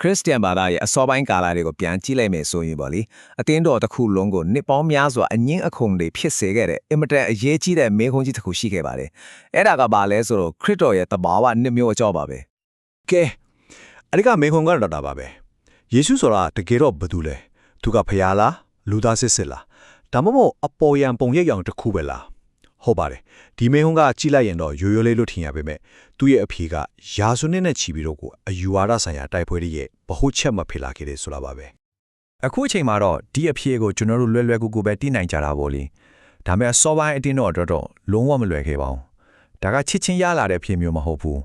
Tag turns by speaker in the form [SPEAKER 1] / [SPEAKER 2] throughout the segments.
[SPEAKER 1] ခရစ်စတန်ဘာသာရဲ့အစောပိုင်းကာလတွေကိုပြန်ကြည့်လိုက်မယ်ဆိုရင်ပေါ့လေအတင်းတော်တစ်ခုလုံးကိုနှစ်ပေါင်းများစွာအငင်းအခုန်တွေဖြစ်စေခဲ့တဲ့အင်မတန်အရေးကြီးတဲ့မေခွန်းကြီးတစ်ခုရှိခဲ့ပါတယ်အဲ့ဒါကဘာလဲဆိုတော့ခရစ်တော်ရဲ့တဘာဝနှစ်မျိုးအကြောပါပဲ
[SPEAKER 2] ကဲအဲ့ဒီကမေခွန်ကတော့တော်တာပါပဲယေရှုဆိုတာတကယ်တော့ဘာတူလဲသူကဖျားလားလူသားစစ်စစ်လားဒါမှမဟုတ်အပေါ်ယံပုံရိပ်ရောင်တစ်ခုပဲလား ဟုတ်ပါတယ်ဒီမေခွန်ကကြည့်လိုက်ရင်တော့ရိုးရိုးလေးလို့ထင်ရပေမဲ့သူ့ရဲ့အဖြေကယာဆုနှစ်နဲ့ချီပြီးတော့ကိုအယူဝါဒဆိုင်ရာတိုက်ပွဲတွေရဲ့ဗဟုချက်မဖေလာခဲ့တယ်ဆိုတာပါပဲ
[SPEAKER 3] အခုအချိန်မှာတော့ဒီအဖြေကိုကျွန်တော်တို့လွယ်လွယ်ကူကူပဲသိနိုင်ကြတာပေါ့လေဒါပေမဲ့စောပိုင်းအတင်းတော့တော့တော့လုံးဝမလွယ်ခဲ့ပါဘူးဒါကချစ်ချင်းရလာတဲ့အဖြေမျိုးမဟုတ်ဘူး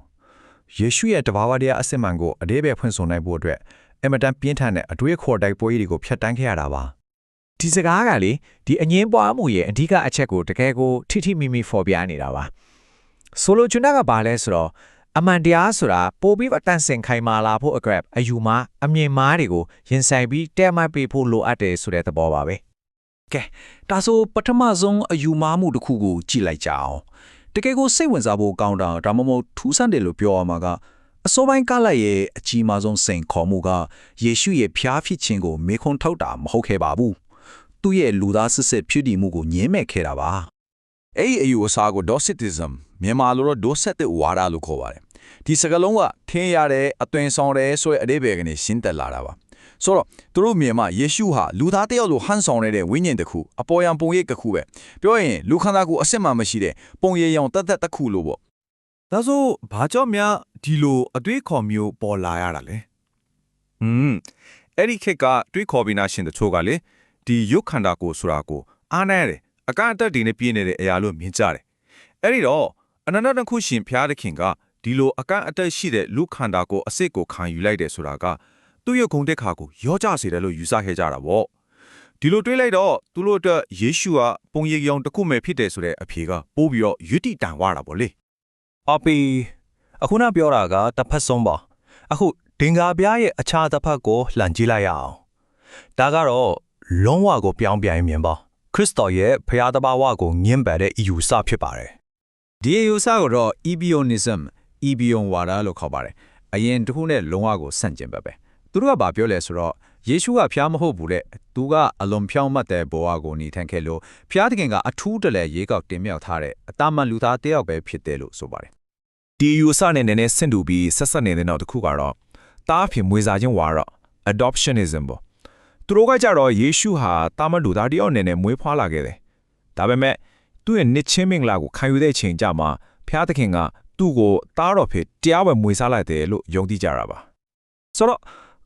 [SPEAKER 3] ယေရှုရဲ့တဘာဝတရားအစစ်မှန်ကိုအသေးပဲဖွင့်ဆိုနိုင်ဖို့အတွက်အင်မတန်ပြင်းထန်တဲ့အတွေ့အခေါ်တိုက်ပွဲကြီးတွေကိုဖျက်တမ်းခဲ့ရတာပါ
[SPEAKER 4] ဒီစကားကလေဒီအငင်းပွားမှုရဲ့အဓိကအချက်ကိုတကယ်ကိုထိထိမိမိဖော်ပြနေတာပါဆိုလိုချင်တာကဘာလဲဆိုတော့အမှန်တရားဆိုတာပိုပြီးအတန့်စင်ခိုင်မာလာဖို့အတွက်အယူမှားအမြင်မှားတွေကိုရင်ဆိုင်ပြီးတဲမိုက်ပေးဖို့လိုအပ်တယ်ဆိုတဲ့သဘောပါပဲ
[SPEAKER 5] ကဲဒါဆိုပထမဆုံးအယူမားမှုတစ်ခုကိုကြည့်လိုက်ကြအောင်တကယ်ကိုစိတ်ဝင်စားဖို့ကောင်းတာဒါမှမဟုတ်ထူးဆန်းတယ်လို့ပြောရမှာကအစောပိုင်းကလိုက်ရဲ့အကြီးမားဆုံးစိန်ခေါ်မှုကယေရှုရဲ့ဖျားဖြစ်ခြင်းကိုမေခွန်းထုတ်တာမဟုတ်ခဲ့ပါဘူး သူ့ရဲ့လူသားစစ်စစ်ဖြစ်တည်မှုကိုညှင်းမဲ့ခဲ့တာပါ
[SPEAKER 6] အဲ့ဒီအယူအဆကို docetism မြန်မာလိုတော့ docet တဲ့ဝါဒလို့ခေါ်ပါတယ်ဒီစကားလုံးကထင်းရတဲ့အသွင်ဆောင်တယ်ဆိုတဲ့အဓိပ္ပာယ်ကနေရှင်းတက်လာတာပါဆိုတော့သူတို့မြန်မာယေရှုဟာလူသားတစ်ယောက်လိုဟန်ဆောင်နေတဲ့ဝိညာဉ်တစ်ခုအပေါ်ယံပုံရိပ်တစ်ခုပဲပြောရင်လူခန္ဓာကိုယ်အစစ်မှန်မရှိတဲ့ပုံရိပ်ရောင်တက်တက်တစ်ခုလို့ပေါ့
[SPEAKER 7] ဒါဆိုဘာကြောင့်များဒီလိုအတွေးခေါ်မျိုးပေါ်လာရတာလဲ
[SPEAKER 8] อืมအဲ့ဒီခေတ်ကတွေးခေါ်ပြီးနာရှင်တချို့ကလေ ဒီရုပ်ခန္ဓာကိုယ်ဆိုတာကိုအားနိုင်ရတယ်အကန့်အသတ်တွေနဲ့ပြည့်နေတဲ့အရာလို့မြင်ကြတယ်အဲ့ဒီတော့အနန္တတစ်ခုရှင်ဖျားသခင်ကဒီလိုအကန့်အသတ်ရှိတဲ့လူခန္ဓာကိုယ်အစစ်ကိုခံယူလိုက်တယ်ဆိုတာကသူ့ရဲ့ဂုဏ်တက်ခါကိုရောကြစေတယ်လို့ယူဆခဲ့ကြတာပေါ့ဒီလိုတွေးလိုက်တော့သူတို့အတွက်ယေရှုကပုံရိပ်ရောင်တစ်ခုမဲ့ဖြစ်တယ်ဆိုတဲ့အဖြေကပိုးပြီးတော့ယွတိတန်ဝတာပေါ့လေ
[SPEAKER 3] အပီအခုနပြောတာကတစ်ဖက်ဆုံးပါအခုဒင်္ဂါပြားရဲ့အခြားတစ်ဖက်ကိုလှန်ကြည့်လိုက်ရအောင်ဒါကတော့ လုံးဝကိုပြောင်းပြန်မြင်ပါခရစ်တော်ရဲ့ဖရာတဘာဝကိုညှင်းပယ်တဲ့အယူဆဖြစ်ပါတယ်
[SPEAKER 4] ဒီအယူဆကိုတော့ ebionism ebion ဝါဒလို့ခေါ်ပါတယ်အရင်တစ်ခုနဲ့လုံးဝကိုဆန့်ကျင်ဘက်ပဲသူတို့ကဘာပြောလဲဆိုတော့ယေရှုကဖျားမဟုတ်ဘူးတဲ့သူကအလွန်ဖြောင်းမှတ်တဲ့ဘဝကိုနေထိုင်ခဲ့လို့ဖျားသခင်ကအထူးတလဲရေကောက်တင်မြောက်ထားတဲ့အတမန်လူသားတစ်ယောက်ပဲဖြစ်တယ်လို့ဆိုပါတယ်
[SPEAKER 3] ဒီယူဆနဲ့နည်းနည်းဆင့်တူပြီးဆက်ဆက်နေတဲ့နောက်တစ်ခုကတော့တားဖြစ်မွေးစားခြင်းဝါတော့ adoptionism ပေါ့ သူတို့ကကြတော့ယေရှုဟာတာမန်လူသားတယောက်အနေနဲ့မွေးဖွားလာခဲ့တယ်ဒါပေမဲ့သူ့ရဲ့နှစ်ချင်းမင်္ဂလာကိုခံယူတဲ့ချိန်ကြမှာဖျားသခင်ကသူ့ကိုတားတော်ဖြစ်တရားဝင်မွေးစားလိုက်တယ်လို့ယုံကြည်ကြတာပါ
[SPEAKER 4] ဆိုတော့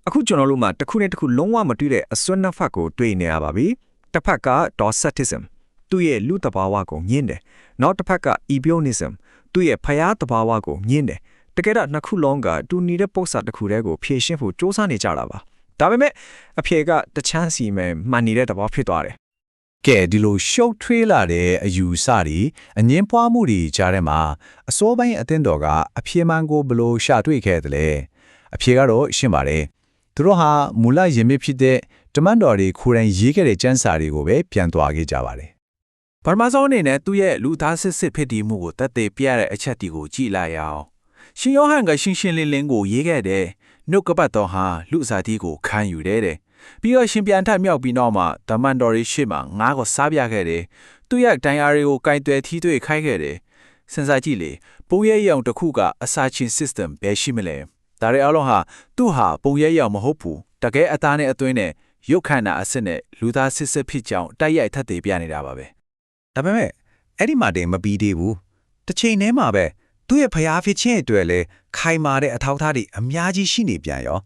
[SPEAKER 4] အခုကျွန်တော်တို့မှာတစ်ခုနဲ့တစ်ခုလုံးဝမတွေ့တဲ့အစွမ်းနှစ်ဖက်ကိုတွေ့နေရပါပြီတစ်ဖက်က docetism သူ့ရဲ့လူတဘာဝကိုညှင်းတယ်နောက်တစ်ဖက်က ebionism သူ့ရဲ့ဖျားတဘာဝကိုညှင်းတယ်တကယ်တော့နှစ်ခုလုံးကတူနေတဲ့ပု္ပ္ပစာတစ်ခုတည်းကိုဖြည့်ရှင်းဖို့စ조사နေကြတာပါ ဒါပေမဲ့အဖြေကတချမ်းစီမဲ့မှန်နေတဲ့တဘာဖြစ်သွားတယ်
[SPEAKER 5] ကဲဒီလိုရှုပ်ထွေးလာတဲ့အယူဆတွေအငင်းပွားမှုတွေကြားထဲမှာအစိုးပိုင်းအသင်းတော်ကအဖြေမှန်ကိုဘယ်လို့ရှာတွေ့ခဲ့တယ်လဲအဖြေကတော့ရှင်းပါတယ်သူတို့ဟာမူလရင်းမြစ်ဖြစ်တဲ့တမန်တော်တွေကိုယ်တိုင်ရေးခဲ့တဲ့ကျမ်းစာတွေကိုပဲပြန်သွားခဲ့ကြပါတယ်
[SPEAKER 4] ပထမဆုံးအနေနဲ့သူ့ရဲ့လူသားစစ်စစ်ဖြစ်တည်မှုကိုတက်သေးပြရတဲ့အချက်ဒီကိုကြည့်လိုက်ရအောင်ရှင်ယောဟန်ကရှင်းရှင်းလင်းလင်းကိုရေးခဲ့တဲ့ နှုတ်ကပတ်တော်ဟာလူစားတီးကိုခံယူတယ်တဲ့ပြီးတော့ရှင်ပြန်ထမြောက်ပြီးနောက်မှာတမန်တော်ရေးရှိမှငါးကိုစားပြခဲ့တယ်သူ့ရဲ့တိုင်ယာတွေကိုကင်တွယ်ထီးတွေ့ခိုင်းခဲ့တယ်စဉ်းစားကြည့်လေပုံရဲရောင်တစ်ခုကအစာချင်း system ပဲရှိမလဲဒါတွေအလုံးဟာသူ့ဟာပုံရဲရောင်မဟုတ်ဘူးတကယ်အသားနဲ့အသွင်းနဲ့ရုပ်ခန္ဓာအစစ်နဲ့လူသားစစ်စစ်ဖြစ်ကြောင်းတိုက်ရိုက်ထပ်သေးပြနေတာပါပဲ
[SPEAKER 5] ဒါပေမဲ့အဲ့ဒီမှာတင်မပြီးသေးဘူးတစ်ချိန်တည်းမှာပဲ သူ့ရဲ့ဖျားဖြစ်ခြင်းအတွက်လည်းခိုင်မာတဲ့အထောက်အထားတွေအများကြီးရှိနေပြန်ရော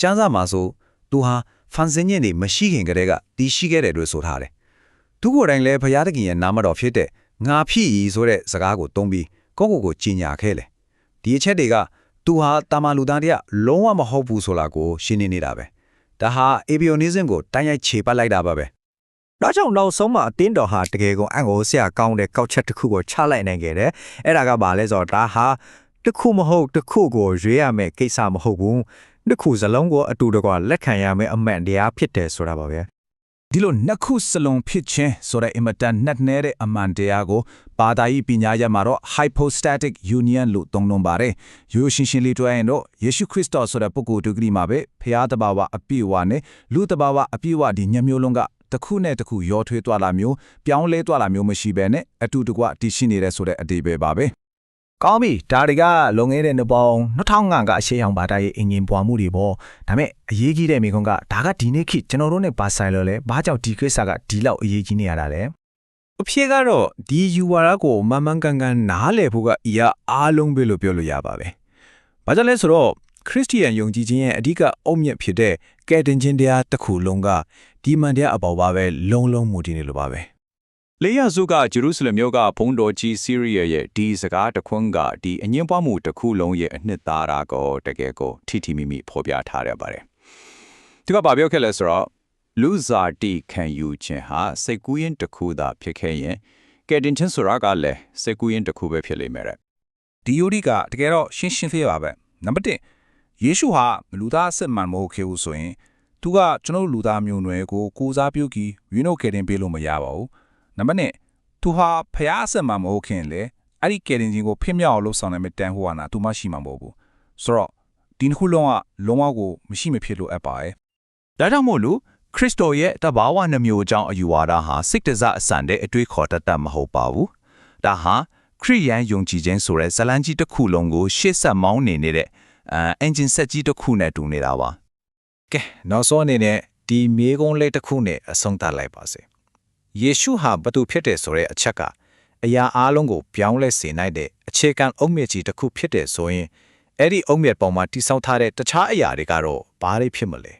[SPEAKER 5] ကျမ်းစာမှာဆိုသူဟာဖန်ဆင်းညင်တွေမရှိခင်ကတည်းကတည်ရှိခဲ့တယ်လို့ဆိုထားတယ်သူကိုယ်တိုင်လည်းဖျားတခင်ရဲ့နာမတော်ဖြစ်တဲ့ငါဖြစ်ဤဆိုတဲ့စကားကိုသုံးပြီးကိုယ့်ကိုယ်ကိုကြီးညာခဲ့လေဒီအချက်တွေကသူဟာတာမန်လူသားတည်းလုံးဝမဟုတ်ဘူးဆိုတာကိုရှင်းနေနေတာပဲဒါဟာ avionism ကိုတိုင်းရိုက်ခြေပတ်လိုက်တာပါပဲ။
[SPEAKER 9] ဒါကြောင့်နောက်ဆုံးမှာအတင်းတော်ဟာတကယ်ကိုအံ့ဩစရာကောင်းတဲ့ကောက်ချက်တစ်ခုကိုချလိုက်နိုင်ခဲ့တယ်။အဲ့ဒါကဘာလဲဆိုတော့ဒါဟာတစ်ခုမဟုတ်တစ်ခုကိုရွေးရမယ့်ကိစ္စမဟုတ်ဘူး။တစ်ခုစလုံးကိုအတူတကွလက်ခံရမယ့်အမှန်တရားဖြစ်တယ်ဆိုတာပါပဲ
[SPEAKER 4] ဒီလိုနှစ်ခုစလုံးဖြစ်ခြင်းဆိုတဲ့အင်မတန်နှက်နဲတဲ့အမှန်တရားကိုဘာသာရေးပညာရပ်မှာတော့ hypostatic union လို့သုံးနှုန်းပါတယ်ရိုးရိုးရှင်းရှင်းလေးတွေ့ရင်တော့ယေရှုခရစ်တော်ဆိုတဲ့ပုဂ္ဂိုလ်တူကလေးမှာပဲဖျားတဘာဝအပြည့်အဝနဲ့လူတဘာဝအပြည့်အဝဒီညမျိုးလုံးက တစ်ခုနဲ့တစ်ခုရောထွေးသွားလာမျိုးပြောင်းလဲသွားလာမျိုးမရှိဘဲနဲ့အတူတကွတည်ရှိနေတဲ့ဆိုတဲ့အတိပဲပါပဲ
[SPEAKER 1] ကောင်းပြီဒါတွေကလုံငယ်တဲ့နှစ်ပေါင်း2005ကအရှေ့အောင်ဘာသာရေးအင်ဂျင်ပွားမှုတွေပေါ့ဒါပေမဲ့အရေးကြီးတဲ့မိခွန်းကဒါကဒီနေ့ခေတ်ကျွန်တော်တို့နဲ့ဘာဆိုင်လို့လဲဘာကြောင့်ဒီကိစ္စကဒီလောက်အရေးကြီးနေရတာလဲ
[SPEAKER 4] အဖြစ်ကတော့ဒီ UR ကိုမမှန်ကန်ကန်နားလည်ဖို့ကအရာအားလုံးပဲလို့ပြောလို့ရပါပဲ။ဘာကြောင့်လဲဆိုတော့ခရစ်စတီယန်ယုံကြည်ခြင်းရဲ့အဓိကအုတ်မြစ်ဖြစ်တဲ့ကယ်တင်ခြင်းတရားတစ်ခုလုံးက ဒီမှန်တရားအပေါ်ပါပဲလုံးလုံးမူတည်နေလို့ပါပဲ
[SPEAKER 8] လေယာစုကဂျေရုဆလင်မြို့ကဘုံတော်ကြီးစီရီယာရဲ့ဒီစကားတစ်ခွန်းကဒီအငင်းပွားမှုတစ်ခုလုံးရဲ့အနှစ်သာရကိုတကယ်ကိုထိထိမိမိဖော်ပြထားရပါတယ်။ဒီကဘာပြောခဲ့လဲဆိုတော့လူစားတီခံယူခြင်းဟာစိတ်ကူးရင်တစ်ခုသာဖြစ်ခဲ့ရင်ကယ်တင်ခြင်းဆိုတာကလည်းစိတ်ကူးရင်တစ်ခုပဲဖြစ်လိမ့်မယ်တဲ့
[SPEAKER 4] ဒီယိုဒီကတကယ်တော့ရှင်းရှင်းသေးပါပဲ။နံပါတ်1ယေရှုဟာလူသားအစစ်မှန်မဟုတ်ခဲ့ဘူးဆိုရင် သူကကျွန်တော်တို့လူသားမျိုးနွယ်ကိုကိုးစားပြုပြီးဝင်းတို့ကယ်တင်ပေးလို့မရပါဘူး။နံပါတ်2သူဟာဖျားအစစ်မှန်မဟုတ်ခင်လေအဲ့ဒီကယ်တင်ခြင်းကိုဖိမြောက်အောင်လုပ်ဆောင်နိုင်မယ့်တန်ဖိုးဟာနာသူမှရှိမှာမဟုတ်ဘူး။ဆိုတော့ဒီနှစ်ခုလုံးကလုံးဝကိုမရှိမဖြစ်လို့အပ်ပါရဲ့
[SPEAKER 3] ဒါကြောင့်မို့လို့ခရစ်တော်ရဲ့တဘာဝနှမျိုးအကြောင်းအယူဝါဒဟာစိတ်တစအဆန်တဲ့အတွေးခေါ်တတ်တတ်မဟုတ်ပါဘူး။ဒါဟာခရိယန်ယုံကြည်ခြင်းဆိုတဲ့ဇလန်းကြီးတစ်ခုလုံးကိုရှေ့ဆက်မောင်းနေနေတဲ့အဲအင်ဂျင်ဆက်ကြီးတစ်ခုနဲ့တူနေတာပါ
[SPEAKER 5] ကဲနောက်ဆုံးအနေနဲ့ဒီမြေကုန်းလေးတစ်ခုနဲ့အဆုံးသတ်လိုက်ပါစေယေရှုဟာဘသူဖြစ်တယ်ဆိုတဲ့အချက်ကအရာအလုံးကိုပြောင်းလဲစေနိုင်တဲ့အခြေခံအုတ်မြစ်ကြီးတစ်ခုဖြစ်တယ်ဆိုရင်အဲ့ဒီအုတ်မြစ်ပေါ်မှာတိဆောက်ထားတဲ့တခြားအရာတွေကတော့ဘာတွေဖြစ်မလဲ